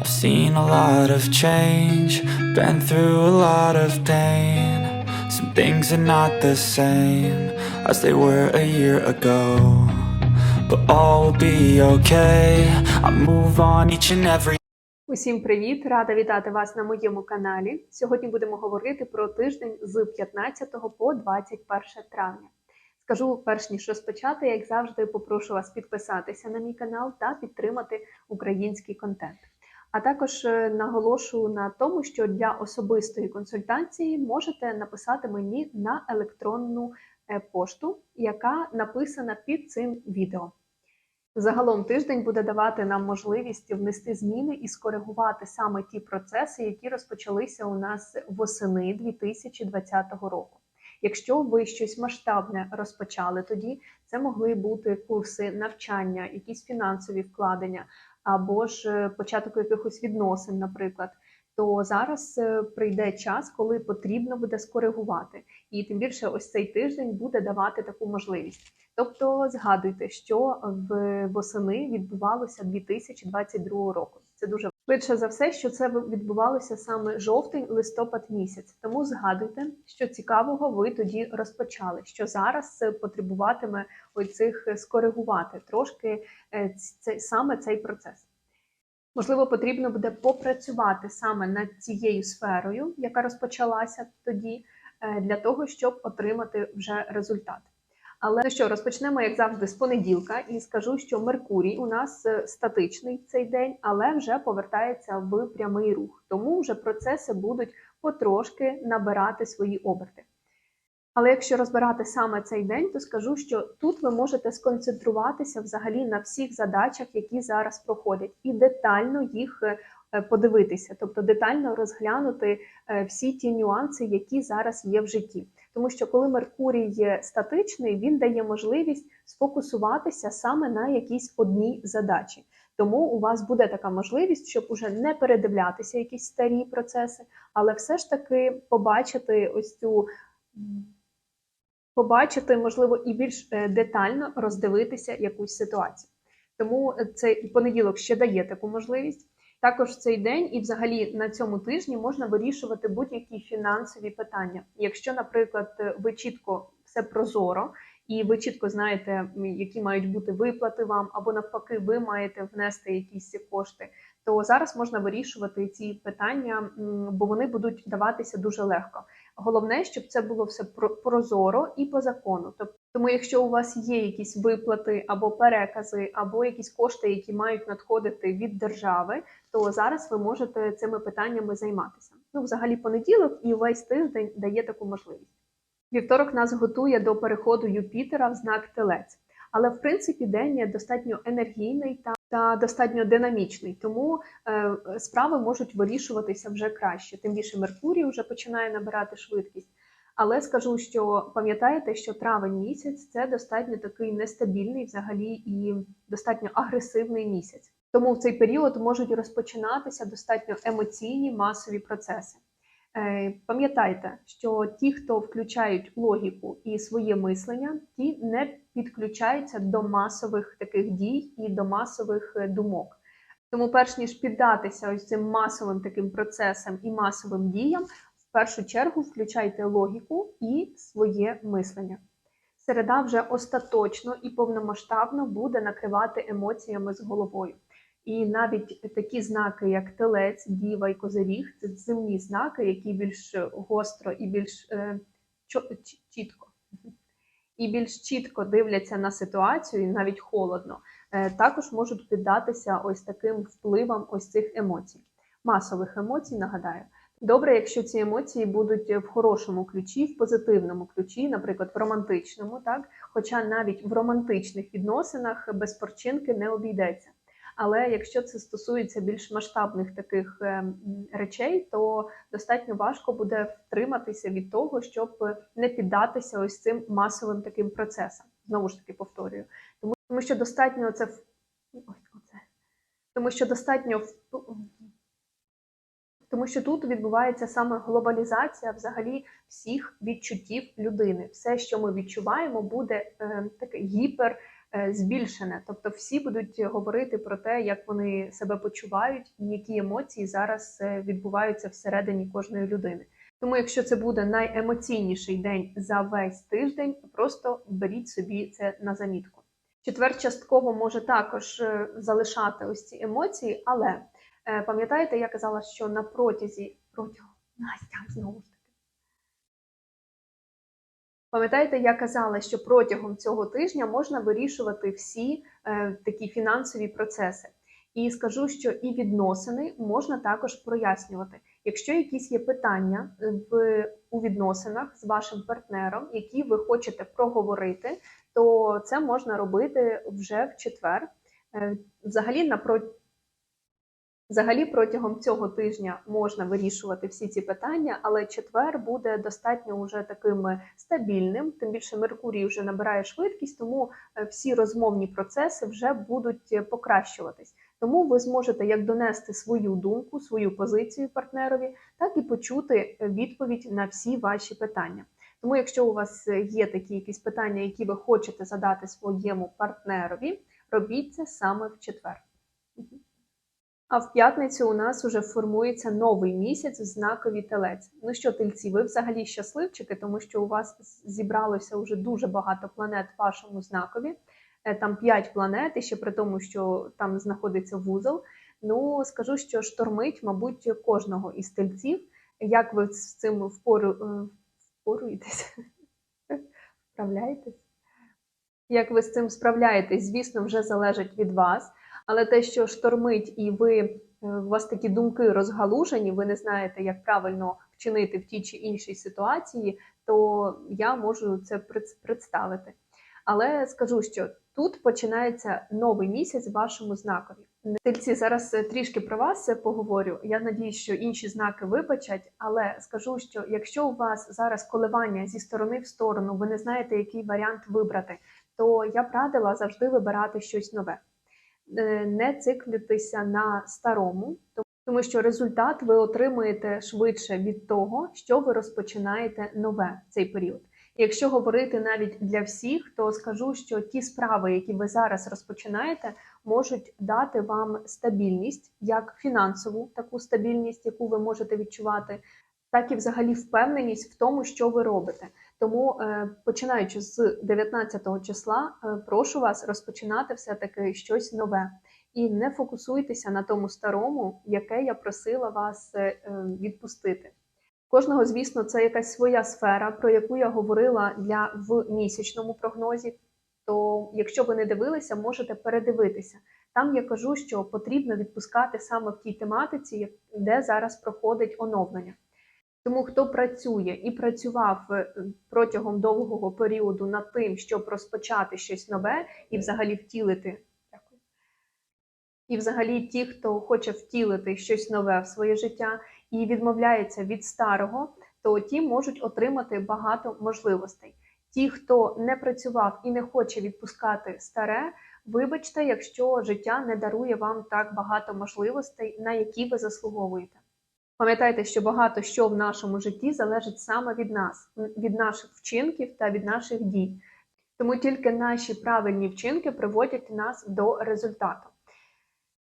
I've seen a lot of change, been through a lot of pain. Some things are not the same as they were a year ago. But all will be okay. I move on each and every Усім привіт! Рада вітати вас на моєму каналі. Сьогодні будемо говорити про тиждень з 15 по 21 травня. Скажу перш ніж розпочати, як завжди, попрошу вас підписатися на мій канал та підтримати український контент. А також е, наголошу на тому, що для особистої консультації можете написати мені на електронну е, пошту, яка написана під цим відео. Загалом тиждень буде давати нам можливість внести зміни і скоригувати саме ті процеси, які розпочалися у нас восени 2020 року. Якщо ви щось масштабне розпочали тоді, це могли бути курси навчання, якісь фінансові вкладення або ж е, початок якихось відносин, наприклад. То зараз е, прийде час, коли потрібно буде скоригувати, і тим більше, ось цей тиждень буде давати таку можливість. Тобто згадуйте, що в восени відбувалося 2022 року. Це дуже швидше за все, що це відбувалося саме жовтень-листопад місяць. Тому згадуйте, що цікавого ви тоді розпочали, що зараз е, потребуватиме оцих е, скоригувати трошки е, цей саме цей процес. Можливо, потрібно буде попрацювати саме над цією сферою, яка розпочалася тоді, для того, щоб отримати вже результат. Але ну що, розпочнемо, як завжди, з понеділка, і скажу, що Меркурій у нас е, статичний цей день, але вже повертається в прямий рух. Тому вже процеси будуть потрошки набирати свої оберти. Але якщо розбирати саме цей день, то скажу, що тут ви можете сконцентруватися взагалі на всіх задачах, які зараз проходять, і детально їх е, подивитися, тобто детально розглянути е, всі ті нюанси, які зараз є в житті. Тому що коли Меркурій є статичний, він дає можливість сфокусуватися саме на якійсь одній задачі. Тому у вас буде така можливість, щоб уже не передивлятися якісь старі процеси, але все ж таки побачити ось цю побачити, можливо, і більш е, детально роздивитися якусь ситуацію. Тому цей понеділок ще дає таку можливість. Також в цей день і, взагалі, на цьому тижні можна вирішувати будь-які фінансові питання. Якщо, наприклад, ви чітко все прозоро, і ви чітко знаєте, які мають бути виплати вам, або навпаки, ви маєте внести якісь кошти, то зараз можна вирішувати ці питання, бо вони будуть даватися дуже легко. Головне, щоб це було все прозоро і по закону. Тобто, тому, якщо у вас є якісь виплати або перекази, або якісь кошти, які мають надходити від держави, то зараз ви можете цими питаннями займатися. Ну, взагалі, понеділок і весь тиждень дає таку можливість. Вівторок нас готує до переходу Юпітера в знак Телець, але в принципі день достатньо енергійний та та достатньо динамічний, тому е, справи можуть вирішуватися вже краще. Тим більше Меркурій вже починає набирати швидкість. Але скажу, що пам'ятаєте, що травень місяць це достатньо такий нестабільний, взагалі, і достатньо агресивний місяць. Тому в цей період можуть розпочинатися достатньо емоційні масові процеси. Е, пам'ятайте, що ті, хто включають логіку і своє мислення, ті не підключаються до масових таких дій і до масових е, думок. Тому, перш ніж піддатися ось цим масовим таким процесам і масовим діям, в першу чергу включайте логіку і своє мислення. Середа вже остаточно і повномасштабно буде накривати емоціями з головою. І навіть такі знаки, як телець, діва і козиріг, це земні знаки, які більш гостро і більш е, чітко і більш чітко дивляться на ситуацію, і навіть холодно, е, також можуть піддатися ось таким впливам ось цих емоцій, масових емоцій. Нагадаю, добре, якщо ці емоції будуть в хорошому ключі, в позитивному ключі, наприклад, в романтичному, так хоча навіть в романтичних відносинах без порчинки не обійдеться. Але якщо це стосується більш масштабних таких е, речей, то достатньо важко буде втриматися від того, щоб не піддатися ось цим масовим таким процесам. Знову ж таки повторюю, тому тому що достатньо це ось оце. тому, що достатньо тому що тут відбувається саме глобалізація взагалі всіх відчуттів людини. Все, що ми відчуваємо, буде е, таке гіпер збільшене. Тобто всі будуть говорити про те, як вони себе почувають і які емоції зараз е, відбуваються всередині кожної людини. Тому, якщо це буде найемоційніший день за весь тиждень, просто беріть собі це на замітку. Четвер частково може також е, залишати ось ці емоції, але е, пам'ятаєте, я казала, що на протязі протягом Настя знову. Пам'ятаєте, я казала, що протягом цього тижня можна вирішувати всі е, такі фінансові процеси. І скажу, що і відносини можна також прояснювати. Якщо якісь є питання в у відносинах з вашим партнером, які ви хочете проговорити, то це можна робити вже в четвер. Е, Взагалі, на. Взагалі протягом цього тижня можна вирішувати всі ці питання, але четвер буде достатньо вже таким стабільним. Тим більше Меркурій вже набирає швидкість, тому е, всі розмовні процеси вже будуть е, покращуватись. Тому ви зможете як донести свою думку, свою позицію партнерові, так і почути е, відповідь на всі ваші питання. Тому, якщо у вас є такі якісь питання, які ви хочете задати своєму партнерові, робіть це саме в четвер. А в п'ятницю у нас вже формується новий місяць в знакові телець. Ну що, тельці, ви взагалі щасливчики, тому що у вас зібралося вже дуже багато планет в вашому знакові. Е, Там 5 планет, і ще при тому, що там знаходиться вузол. Ну, скажу, що штормить, мабуть, кожного із тельців. Як ви з цим впору, е, впоруєтесь? Вправляєтесь? Як ви з цим справляєтесь, звісно, вже залежить від вас. Але те, що штормить, і ви е, у вас такі думки розгалужені, ви не знаєте, як правильно вчинити в тій чи іншій ситуації, то я можу це пред- представити. Але скажу, що тут починається новий місяць в вашому знакові. Тельці, зараз е, трішки про вас е, поговорю. Я надію, що інші знаки вибачать, але скажу, що якщо у вас зараз коливання зі сторони в сторону, ви не знаєте, який варіант вибрати, то я б радила завжди вибирати щось нове. Е, Не циклитися на старому, тому що результат ви отримуєте швидше від того, що ви розпочинаєте нове в цей період. Якщо говорити навіть для всіх, то скажу, що ті справи, які ви зараз розпочинаєте, можуть дати вам стабільність, як фінансову таку стабільність, яку ви можете відчувати, так і взагалі впевненість в тому, що ви робите. Тому, е, починаючи з 19 числа, е, прошу вас розпочинати все-таки щось нове. І не фокусуйтеся на тому старому, яке я просила вас е, відпустити. Кожного, звісно, це якась своя сфера, про яку я говорила для в місячному прогнозі. То, якщо ви не дивилися, можете передивитися. Там я кажу, що потрібно відпускати саме в тій тематиці, де зараз проходить оновлення. Тому хто працює і працював е, протягом довгого періоду над тим, щоб розпочати щось нове і взагалі втілити. І взагалі ті, хто хоче втілити щось нове в своє життя і відмовляється від старого, то ті можуть отримати багато можливостей. Ті, хто не працював і не хоче відпускати старе, вибачте, якщо життя не дарує вам так багато можливостей, на які ви заслуговуєте. Пам'ятайте, що багато що в нашому житті залежить саме від нас, від наших вчинків та від наших дій. Тому тільки наші правильні вчинки приводять нас до результату.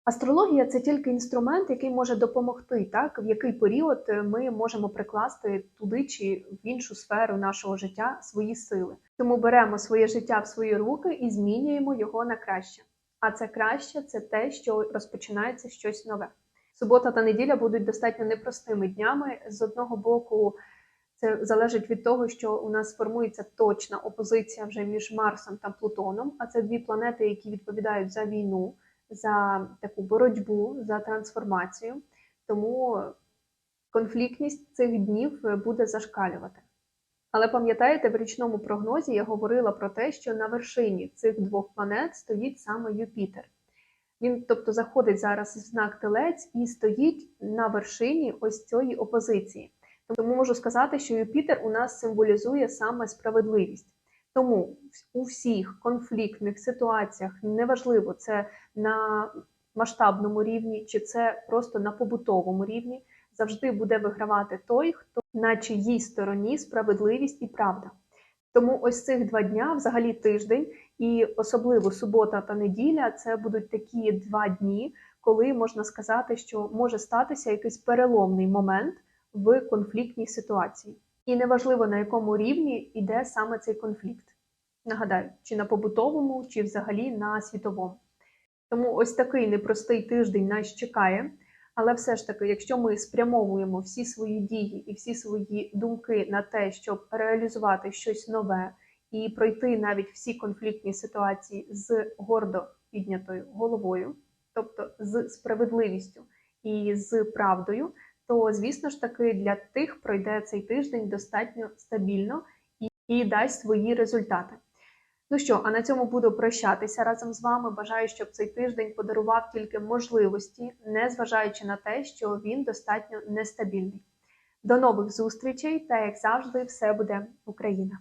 Астрологія це тільки інструмент, який може допомогти, так в який період ми можемо прикласти туди чи в іншу сферу нашого життя свої сили. Тому беремо своє життя в свої руки і змінюємо його на краще. А це краще це те, що розпочинається щось нове. Субота та неділя будуть достатньо непростими днями. З одного боку, це залежить від того, що у нас формується точна опозиція вже між Марсом та Плутоном. А це дві планети, які відповідають за війну, за таку боротьбу, за трансформацію. Тому конфліктність цих днів буде зашкалювати. Але пам'ятаєте, в річному прогнозі я говорила про те, що на вершині цих двох планет стоїть саме Юпітер. Він, тобто, заходить зараз в знак телець і стоїть на вершині ось цієї опозиції. Тому можу сказати, що Юпітер у нас символізує саме справедливість. Тому у всіх конфліктних ситуаціях неважливо, це на масштабному рівні, чи це просто на побутовому рівні, завжди буде вигравати той, хто на чиїй стороні справедливість і правда. Тому ось цих два дня, взагалі тиждень, І особливо субота та неділя це будуть такі два дні, коли можна сказати, що може статися якийсь переломний момент в конфліктній ситуації. І неважливо на якому рівні йде саме цей конфлікт. Нагадаю, чи на побутовому, чи взагалі на світовому. Тому ось такий непростий тиждень нас чекає. Але все ж таки, якщо ми спрямовуємо всі свої дії і всі свої думки на те, щоб реалізувати щось нове і пройти навіть всі конфліктні ситуації з гордо піднятою головою, тобто з справедливістю і з правдою, то звісно ж таки для тих пройде цей тиждень достатньо стабільно і, дасть свої результати. Ну що, а на цьому буду прощатися разом з вами. Бажаю, щоб цей тиждень подарував тільки можливості, не зважаючи на те, що він достатньо нестабільний. До нових зустрічей та як завжди, все буде Україна!